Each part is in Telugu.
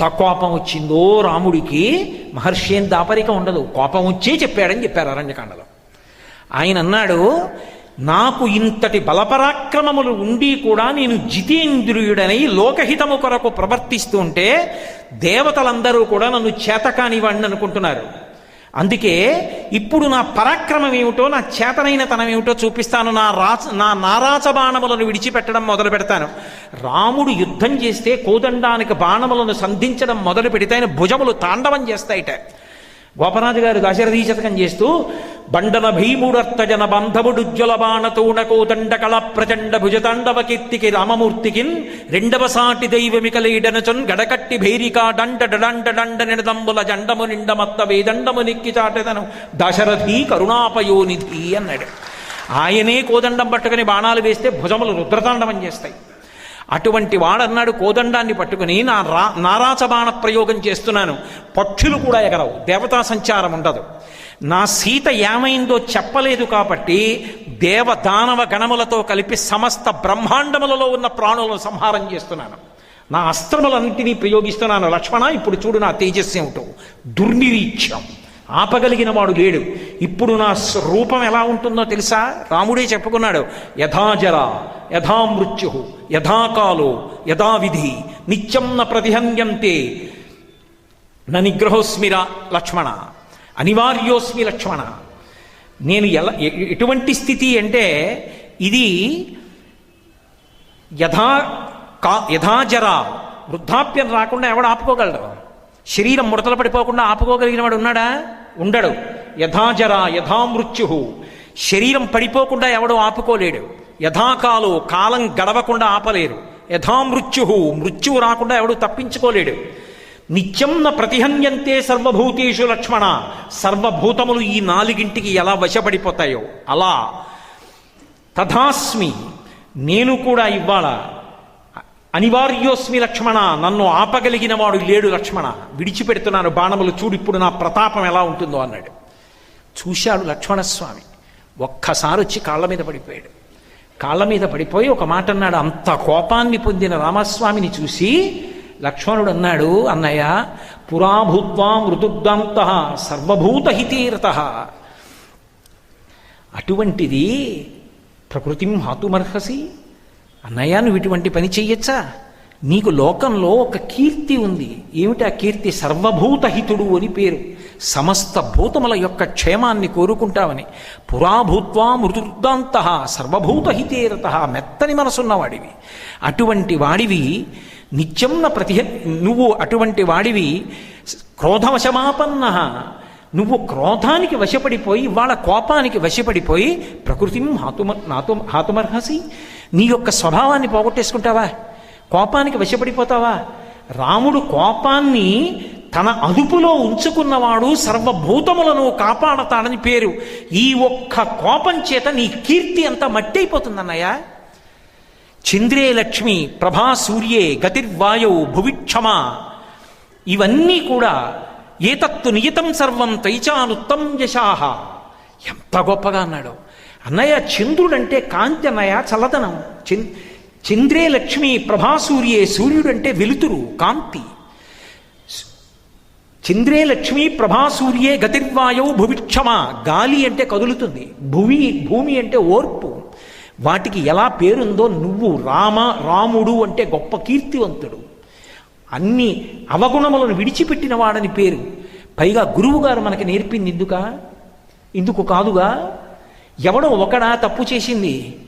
ఎంత కోపం వచ్చిందో రాముడికి మహర్షి ఏం దాపరిక ఉండదు. కోపం వచ్చే చెప్పాడని చెప్పారు అరణ్యకాండలో. ఆయన అన్నాడు నాకు ఇంతటి బలపరాక్రమములు ఉండి కూడా నేను జితేంద్రియుడనై లోకహితము కొరకు ప్రవర్తిస్తుంటే దేవతలందరూ కూడా నన్ను చేతకానివ్వండి అనుకుంటున్నారు. అందుకే ఇప్పుడు నా పరాక్రమం ఏమిటో నా చేతనైన తనం ఏమిటో చూపిస్తాను. నా రాచ నా నారాచ బాణములను విడిచిపెట్టడం మొదలు పెడతాను. రాముడు యుద్ధం చేస్తే కోదండానికి బాణములను సంధించడం మొదలు పెడితే ఆయన భుజములు తాండవం చేస్తాయిట. గోపరాజు గారు దశరథీ శతకం చేస్తూ బండన భీముడర్తజన బంధవుడుజ్వల బాణతోణ కోదండ ప్రచండ భుజతాండవ కీర్తికి రామమూర్తికిన్ రెండవ సాటి దైవమికలీడనచొన్ గడకట్టి భైరికా డండ డండ డండ నిడదంబుల జండము నిండమత్త వేదండము నిక్కి చాటెదను దశరథి కరుణాపయోనిధి అన్నాడు. ఆయనే కోదండం పట్టుకుని బాణాలు వేస్తే భుజములు రుద్రతాండవం చేస్తాయి. అటువంటి వాడన్నాడు కోదండాన్ని పట్టుకుని నా రా నారాచబాణ ప్రయోగం చేస్తున్నాను. పక్షులు కూడా ఎగరవు. దేవతా సంచారం ఉండదు. నా సీత ఏమైందో చెప్పలేదు కాబట్టి దేవ దానవ గణములతో కలిపి సమస్త బ్రహ్మాండములలో ఉన్న ప్రాణులను సంహారం చేస్తున్నాను. నా అస్త్రములన్నింటినీ ప్రయోగిస్తున్నాను. లక్ష్మణ ఇప్పుడు చూడు నా తేజస్సు ఏమిటో. దుర్నిరీక్షం. ఆపగలిగిన వాడు లేడు. ఇప్పుడు నా రూపం ఎలా ఉంటుందో తెలుసా? రాముడే చెప్పుకున్నాడు యథాజర యథా మృత్యు యథాకాలో యథావిధి నిత్యం న ప్రతిహన్యంతే న నిగ్రహోస్మిరా లక్ష్మణ అనివార్యోస్మి లక్ష్మణ. నేను ఎలా ఎటువంటి స్థితి అంటే ఇది యథా కా యథాజర వృద్ధాప్యం రాకుండా ఎవడు ఆపుకోగలడు? శరీరం ముడతలు పడిపోకుండా ఆపుకోగలిగిన వాడు ఉన్నాడా? ఉండడు. యథాజర యథామృత్యు శరీరం పడిపోకుండా ఎవడో ఆపుకోలేడు. యథాకాలు కాలం గడవకుండా ఆపలేరు. యథామృత్యు మృత్యువు రాకుండా ఎవడు తప్పించుకోలేడు. నిత్యం న ప్రతిహన్యంతే సర్వభూతేషు లక్ష్మణ. సర్వభూతములు ఈ నాలుగింటికి ఎలా వశపడిపోతాయో. అలా తథాస్మి నేను కూడా ఇవ్వాలా? అనివార్యోస్మి లక్ష్మణ నన్ను ఆపగలిగిన వాడు లేడు లక్ష్మణ. విడిచిపెడుతున్నాను బాణములు చూడు ఇప్పుడు నా ప్రతాపం ఎలా ఉంటుందో అన్నాడు. చూశాడు లక్ష్మణస్వామి. ఒక్కసారి వచ్చి కాళ్ళ మీద పడిపోయాడు. కాళ్ళ మీద పడిపోయి ఒక మాట అన్నాడు అంత కోపాన్ని పొందిన రామస్వామిని చూసి లక్ష్మణుడు అన్నాడు అన్నయ్య పురాభూత్వా మృదుగ్ధాంత సర్వభూతహితీరత. అటువంటిది ప్రకృతిం హాతుమర్హసి అన్నయ్య నువ్వు ఇటువంటి పని చెయ్యొచ్చా? నీకు లోకంలో ఒక కీర్తి ఉంది. ఏమిటి ఆ కీర్తి? సర్వభూతహితుడు అని పేరు. సమస్త భూతముల యొక్క క్షేమాన్ని కోరుకుంటావని. పురాభూత్వా మృదుర్దాంత సర్వభూతహితేరత మెత్తని మనసున్నవాడివి. అటువంటి వాడివి నిత్యం న ప్రతి నువ్వు అటువంటి వాడివి క్రోధవశమాపన్న. నువ్వు క్రోధానికి వశపడిపోయి వాళ్ళ కోపానికి వశపడిపోయి ప్రకృతిం హాతుమ నాతు హాతుమర్హసి. నీ యొక్క స్వభావాన్ని పోగొట్టేసుకుంటావా? కోపానికి వశపడిపోతావా? రాముడు కోపాన్ని తన అదుపులో ఉంచుకున్నవాడు సర్వభూతములను కాపాడతాడని పేరు. ఈ ఒక్క కోపం చేత నీ కీర్తి అంతా మట్టి అయిపోతుందన్నయ్యా చంద్రే లక్ష్మి ప్రభా సూర్యే గతిర్వాయౌ భువిక్షమ. ఇవన్నీ కూడా ఏతత్తు నియతం సర్వం తైచానుత్తం యశాహ. ఎంత గొప్పగా అన్నాడు. అన్నయ్య చంద్రుడంటే కాంతి అన్నయ్య చల్లదనం. చంద్ చంద్రే లక్ష్మి ప్రభాసూర్యే సూర్యుడంటే వెలుతురు కాంతి. చంద్రే లక్ష్మి ప్రభాసూర్యే గతిర్వాయవు భువిక్షమ. గాలి అంటే కదులుతుంది. భువి భూమి అంటే ఓర్పు. వాటికి ఎలా పేరుందో నువ్వు రామ రాముడు అంటే గొప్ప కీర్తివంతుడు. అన్ని అవగుణములను విడిచిపెట్టిన వాడని పేరు. పైగా గురువుగారు మనకి నేర్పింది ఎందుక? ఇందుకు కాదుగా? ఎవడో ఒకడా తప్పు చేసింది.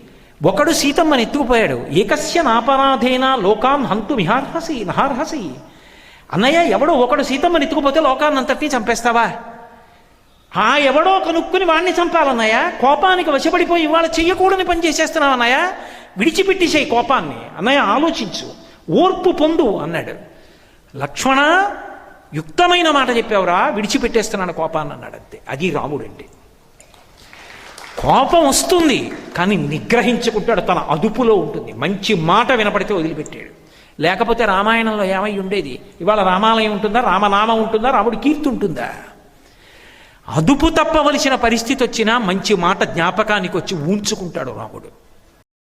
ఒకడు సీతమ్మని ఎత్తుకుపోయాడు. ఏకస్య నాపరాధేన లోకాన్ హంతు మిహార్హసి నహార్హసి అన్నయ్య ఎవడో ఒకడు సీతమ్మని ఎత్తుకుపోతే లోకాన్నంతటినీ చంపేస్తావా? ఆ ఎవడో కనుక్కుని వాడిని చంపాలన్నయ్య కోపానికి వశపడిపోయి ఇవాళ చెయ్యకూడని పని చేసేస్తున్నావు అన్నయ్య. విడిచిపెట్టేసేయి కోపాన్ని. అన్నయ్య ఆలోచించు. ఓర్పు పొందు అన్నాడు. లక్ష్మణ యుక్తమైన మాట చెప్పావురా విడిచిపెట్టేస్తున్నాను కోపాన్ని అన్నాడు అంతే. అది రాముడు అంటే కోపం వస్తుంది కానీ నిగ్రహించుకుంటాడు తన అదుపులో ఉంటుంది. మంచి మాట వినపడితే వదిలిపెట్టాడు. లేకపోతే రామాయణంలో ఏమై ఉండేది? ఇవాళ రామాలయం ఉంటుందా? రామనామం ఉంటుందా? రాముడి కీర్తి ఉంటుందా? అదుపు తప్పవలసిన పరిస్థితి వచ్చినా మంచి మాట జ్ఞాపకానికి వచ్చి ఊంచుకుంటాడు రాముడు.